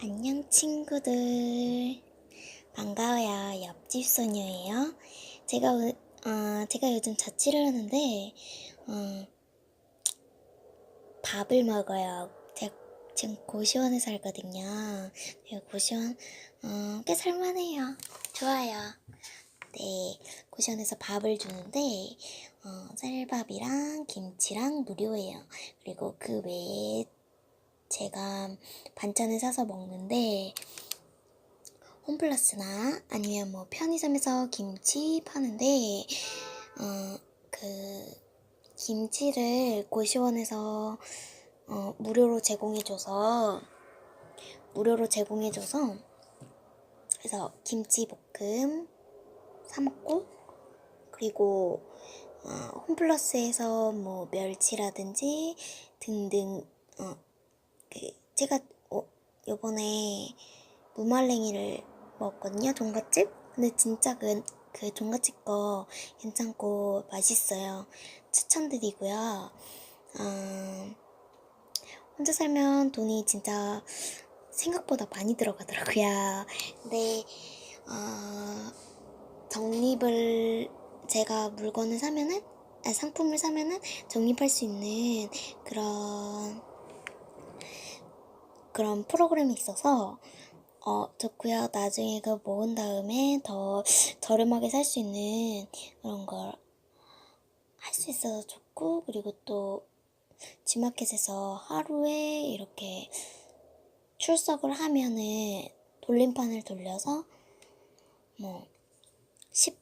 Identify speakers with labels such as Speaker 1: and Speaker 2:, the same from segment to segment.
Speaker 1: 안녕 친구들. 반가워요 옆집 소녀예요. 제가 오- 어, 제가 요즘 자취를 하는데 어, 밥을 먹어요. 제가 지금 고시원에 살거든요. 고시원 어, 꽤 살만해요. 좋아요. 네 고시원에서 밥을 주는데 어, 쌀밥이랑 김치랑 무료예요. 그리고 그 외에 제가 반찬을 사서 먹는데 홈플러스나 아니면 뭐 편의점에서 김치 파는데 어 그 김치를 고시원에서 어 무료로 제공해줘서 무료로 제공해줘서 그래서 김치 볶음 사 먹고 그리고 어, 홈플러스에서 뭐 멸치라든지 등등 어, 그 제가 어, 요번에 무말랭이를 먹었거든요 돈가집? 근데 진짜 그, 그 돈가집 거 괜찮고 맛있어요. 추천드리고요. 어, 혼자 살면 돈이 진짜 생각보다 많이 들어가더라고요. 근데 어, 적립을 제가 물건을 사면은 아, 상품을 사면은 적립할 수 있는 그런 그런 프로그램이 있어서 어 좋고요. 나중에 그 모은 다음에 더 저렴하게 살 수 있는 그런 걸 할 수 있어서 좋고 그리고 또 G마켓에서 하루에 이렇게 출석을 하면은 돌림판을 돌려서 뭐 10,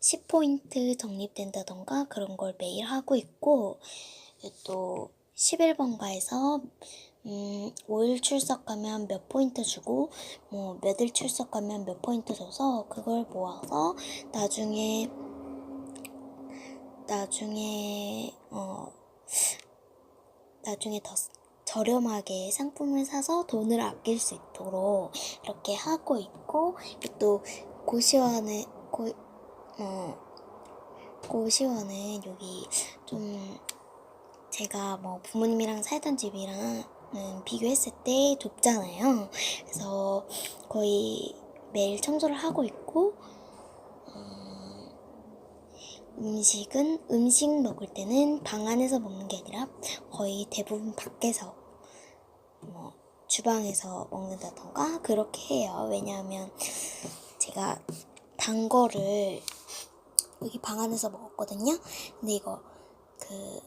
Speaker 1: 10포인트 적립된다던가 그런 걸 매일 하고 있고 또 11번가에서 음, 5일 출석하면 몇 포인트 주고 뭐 몇일 출석하면 몇 포인트 줘서 그걸 모아서 나중에 나중에 어 나중에 더 저렴하게 상품을 사서 돈을 아낄 수 있도록 이렇게 하고 있고 또 고시원에 고 어, 고시원은 여기 좀 제가 뭐 부모님이랑 살던 집이랑 음, 비교했을 때 좁잖아요. 그래서 거의 매일 청소를 하고 있고 음, 음식은 음식 먹을 때는 방 안에서 먹는 게 아니라 거의 대부분 밖에서 뭐 주방에서 먹는다던가 그렇게 해요. 왜냐하면 제가 단 거를 여기 방 안에서 먹었거든요. 근데 이거 그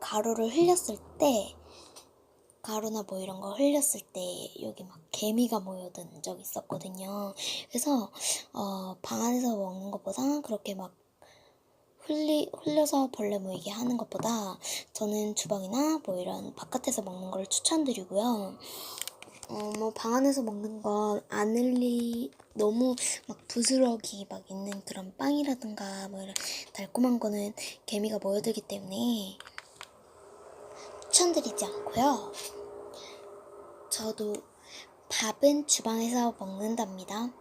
Speaker 1: 가루를 흘렸을 때 가루나 뭐 이런 거 흘렸을 때 여기 막 개미가 모여든 적 있었거든요. 그래서 어, 방 안에서 먹는 것보다 그렇게 막 흘리, 흘려서 벌레 모이게 하는 것보다 저는 주방이나 뭐 이런 바깥에서 먹는 걸 추천드리고요. 어, 뭐 방 안에서 먹는 건 안 흘리 너무 막 부스러기 막 있는 그런 빵이라든가 뭐 이런 달콤한 거는 개미가 모여들기 때문에 추천드리지 않고요. 저도 밥은 주방에서 먹는답니다.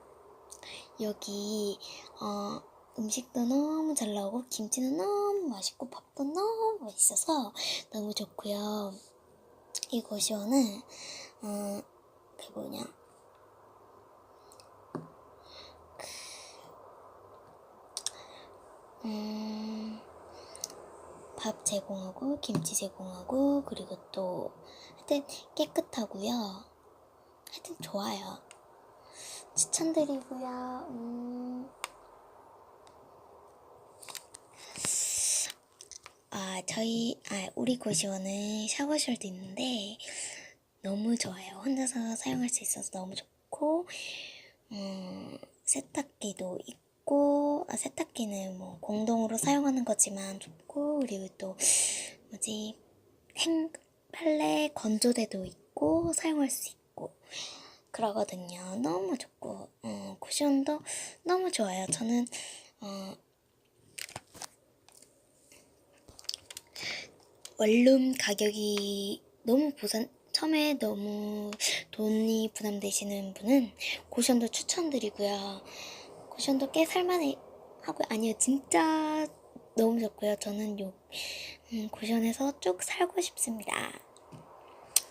Speaker 1: 여기 어, 음식도 너무 잘 나오고 김치는 너무 맛있고 밥도 너무 맛있어서 너무 좋고요. 이 고시원은 어, 그 뭐냐 밥 제공하고 김치 제공하고 그리고 또 하여튼 깨끗하고요. 하여튼 좋아요. 추천드리고요. 음. 아, 저희, 아, 우리 고시원은 샤워실도 있는데, 너무 좋아요. 혼자서 사용할 수 있어서 너무 좋고, 음, 세탁기도 있고, 아, 세탁기는 뭐 공동으로 사용하는 거지만 좋고, 그리고 또, 뭐지, 행, 빨래 건조대도 있고, 사용할 수 있고, 그러거든요. 너무 좋고, 어, 쿠션도 너무 좋아요. 저는, 어, 원룸 가격이 너무 부산 처음에 너무 돈이 부담되시는 분은 고션도 추천드리고요. 고션도 꽤 살만해 하고 아니요 진짜 너무 좋고요. 저는 요 음, 고션에서 쭉 살고 싶습니다.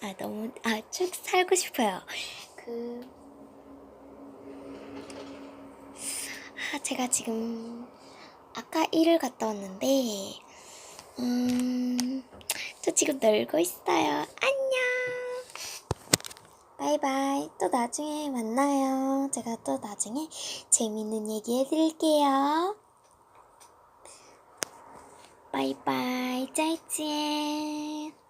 Speaker 1: 아 너무 아 쭉 살고 싶어요. 그 아, 제가 지금 아까 일을 갔다 왔는데 음, 저 지금 놀고 있어요. 안녕. 바이바이. 또 나중에 만나요. 제가 또 나중에 재밌는 얘기 해드릴게요. 바이바이. 再见.